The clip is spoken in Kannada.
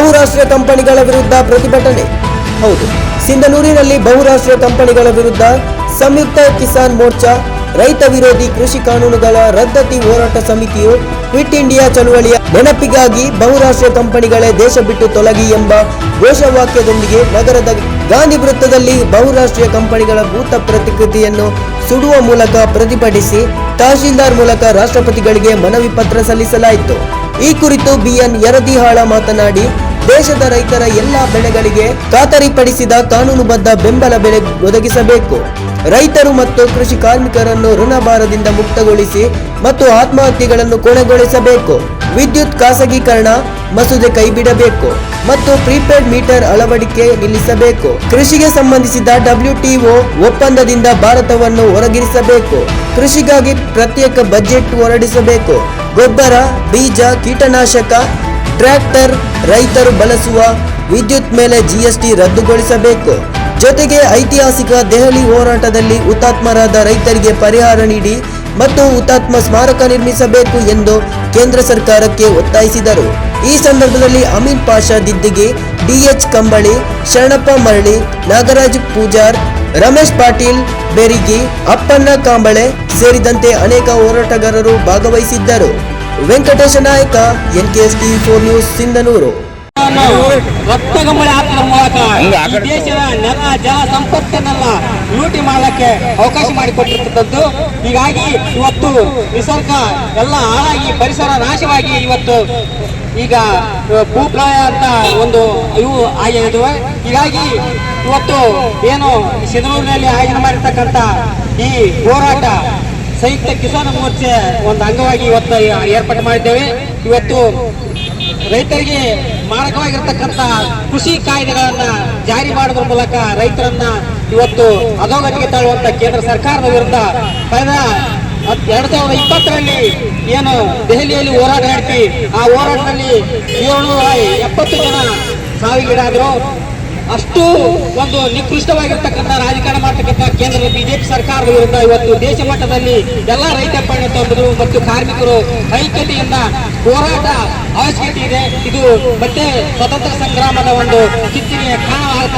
ಬಹುರಾಷ್ಟ್ರೀಯ ಕಂಪನಿಗಳ ವಿರುದ್ಧ ಪ್ರತಿಭಟನೆ. ಹೌದು, ಸಿಂಧನೂರಿನಲ್ಲಿ ಬಹುರಾಷ್ಟ್ರೀಯ ಕಂಪನಿಗಳ ವಿರುದ್ಧ ಸಂಯುಕ್ತ ಕಿಸಾನ್ ಮೋರ್ಚಾ, ರೈತ ವಿರೋಧಿ ಕೃಷಿ ಕಾನೂನುಗಳ ರದ್ದತಿ ಹೋರಾಟ ಸಮಿತಿಯು ಕ್ವಿಟ್ ಇಂಡಿಯಾ ಚಳುವಳಿಯ ನೆನಪಿಗಾಗಿ ಬಹುರಾಷ್ಟ್ರೀಯ ಕಂಪನಿಗಳೇ ದೇಶ ಬಿಟ್ಟು ತೊಲಗಿ ಎಂಬ ಘೋಷವಾಕ್ಯದೊಂದಿಗೆ ನಗರದ ಗಾಂಧಿ ವೃತ್ತದಲ್ಲಿ ಬಹುರಾಷ್ಟ್ರೀಯ ಕಂಪನಿಗಳ ಭೂತ ಪ್ರತಿಕೃತಿಯನ್ನು ಸುಡುವ ಮೂಲಕ ಪ್ರತಿಭಟಿಸಿ ತಹಶೀಲ್ದಾರ್ ಮೂಲಕ ರಾಷ್ಟ್ರಪತಿಗಳಿಗೆ ಮನವಿ ಪತ್ರ ಸಲ್ಲಿಸಲಾಯಿತು. ಈ ಕುರಿತು ಬಿಎನ್ ಯರದಿಹಾಳ ಮಾತನಾಡಿ ದೇಶದ ರೈತರ ಎಲ್ಲಾ ಬೆಳೆಗಳಿಗೆ ಖಾತರಿಪಡಿಸಿದ ಕಾನೂನುಬದ್ಧ ಬೆಂಬಲ ಬೆಲೆ ಒದಗಿಸಬೇಕು. ರೈತರು ಮತ್ತು ಕೃಷಿ ಕಾರ್ಮಿಕರನ್ನು ಋಣಭಾರದಿಂದ ಮುಕ್ತಗೊಳಿಸಿ ಮತ್ತು ಆತ್ಮಹತ್ಯೆಗಳನ್ನು ಕೊನೆಗೊಳಿಸಬೇಕು. ವಿದ್ಯುತ್ ಖಾಸಗೀಕರಣ ಮಸೂದೆ ಕೈಬಿಡಬೇಕು ಮತ್ತು ಪ್ರೀಪೇಡ್ ಮೀಟರ್ ಅಳವಡಿಕೆ ನಿಲ್ಲಿಸಬೇಕು. ಕೃಷಿಗೆ ಸಂಬಂಧಿಸಿದ ಡಬ್ಲ್ಯೂಟಿಒ ಒಪ್ಪಂದದಿಂದ ಭಾರತವನ್ನು ಹೊರಗಿರಿಸಬೇಕು. ಕೃಷಿಗಾಗಿ ಪ್ರತ್ಯೇಕ ಬಜೆಟ್ ಹೊರಡಿಸಬೇಕು. ಗೊಬ್ಬರ, ಬೀಜ, ಕೀಟನಾಶಕ ಟ್ರ್ಯಾಕ್ಟರ್ ರೈತರು ಬಳಸುವ ವಿದ್ಯುತ್ ಮೇಲೆ ಜಿಎಸ್ಟಿ ರದ್ದುಗೊಳಿಸಬೇಕು. ಜೊತೆಗೆ ಐತಿಹಾಸಿಕ ದೆಹಲಿ ಹೋರಾಟದಲ್ಲಿ ಹುತಾತ್ಮರಾದ ರೈತರಿಗೆ ಪರಿಹಾರ ನೀಡಿ ಮತ್ತು ಹುತಾತ್ಮ ಸ್ಮಾರಕ ನಿರ್ಮಿಸಬೇಕು ಎಂದು ಕೇಂದ್ರ ಸರ್ಕಾರಕ್ಕೆ ಒತ್ತಾಯಿಸಿದರು. ಈ ಸಂದರ್ಭದಲ್ಲಿ ಅಮೀನ್ ಪಾಷಾ ದಿದ್ದಿಗೆ ಡಿಎಚ್ ಕಂಬಳಿ, ಶರಣಪ್ಪ ಮರಳಿ, ನಾಗರಾಜ್ ಪೂಜಾರ್, ರಮೇಶ್ ಪಾಟೀಲ್, ಬೆರಿಗಿ, ಅಪ್ಪಣ್ಣ ಕಾಂಬಳೆ ಸೇರಿದಂತೆ ಅನೇಕ ಹೋರಾಟಗಾರರು ಭಾಗವಹಿಸಿದ್ದರು. Venkatesha Nayaka N K S T four news Sindhanur. ರಕ್ತಗಂಬಳಿ ಹಾಕುವ ಮೂಲಕ ಈ ದೇಶದ ನೆಲ ಜಲ ಸಂಪತ್ತನ್ನೆಲ್ಲ ಲೂಟಿ ಮಾಡಲಿಕ್ಕೆ ಅವಕಾಶ ಮಾಡಿಕೊಟ್ಟಿರ್ತಕ್ಕಂಥದ್ದು. ಹೀಗಾಗಿ ಇವತ್ತು ನಿಸರ್ಗ ಎಲ್ಲ ಹಾಳಾಗಿ ಪರಿಸರ ನಾಶವಾಗಿ ಇವತ್ತು ಈಗ ಭೂಪ್ರಾಯ ಅಂತ ಒಂದು ಇವು ಆಗಿದ್ದು ಹೀಗಾಗಿ ಇವತ್ತು ಏನು ಸಿಂಧನೂರಿನಲ್ಲಿ ಆಯೋಜನೆ ಮಾಡಿರ್ತಕ್ಕಂಥ ಈ ಹೋರಾಟ ಸಂಯುಕ್ತ ಕಿಸಾನ್ ಮೋರ್ಚೆ ಒಂದು ಅಂಗವಾಗಿ ಇವತ್ತು ಏರ್ಪಾಡು ಮಾಡಿದ್ದೇವೆ. ಇವತ್ತು ರೈತರಿಗೆ ಮಾರಕವಾಗಿರ್ತಕ್ಕಂಥ ಕೃಷಿ ಕಾಯ್ದೆಗಳನ್ನ ಜಾರಿ ಮಾಡುವ ಮೂಲಕ ರೈತರನ್ನ ಇವತ್ತು ಅಧೋಗತಿಗೆ ತಳ್ಳುವಂತ ಕೇಂದ್ರ ಸರ್ಕಾರದ ವಿರುದ್ಧ ಕಳೆದ ಎರಡ್ ಸಾವಿರದ ಇಪ್ಪತ್ತರಲ್ಲಿ ಏನು ದೆಹಲಿಯಲ್ಲಿ ಹೋರಾಟ ನಡೆಸಿ, ಆ ಹೋರಾಟದಲ್ಲಿ ಏಳ್ನೂರ ಎಪ್ಪತ್ತು ಜನ ಸಾವಿಗೀಡಾದ್ರು. ಅಷ್ಟು ಒಂದು ನಿಕೃಷ್ಟವಾಗಿರ್ತಕ್ಕಂಥ ರಾಜಕಾರಣ ಮಾಡ್ತಕ್ಕಂಥ ಕೇಂದ್ರದ ಬಿಜೆಪಿ ಸರ್ಕಾರದ ವಿರುದ್ಧ ಇವತ್ತು ದೇಶ ಮಟ್ಟದಲ್ಲಿ ಎಲ್ಲ ರೈತ ತಂಡರು ಮತ್ತು ಕಾರ್ಮಿಕರು ಐಕ್ಯತೆಯಿಂದ ಹೋರಾಟ ಅವಶ್ಯಕತೆ ಇದೆ. ಇದು ಮತ್ತೆ ಸ್ವತಂತ್ರ ಸಂಗ್ರಾಮದ ಒಂದು ಚಿಂತನೆಯ ಕಾರಣವಾಗುತ್ತದೆ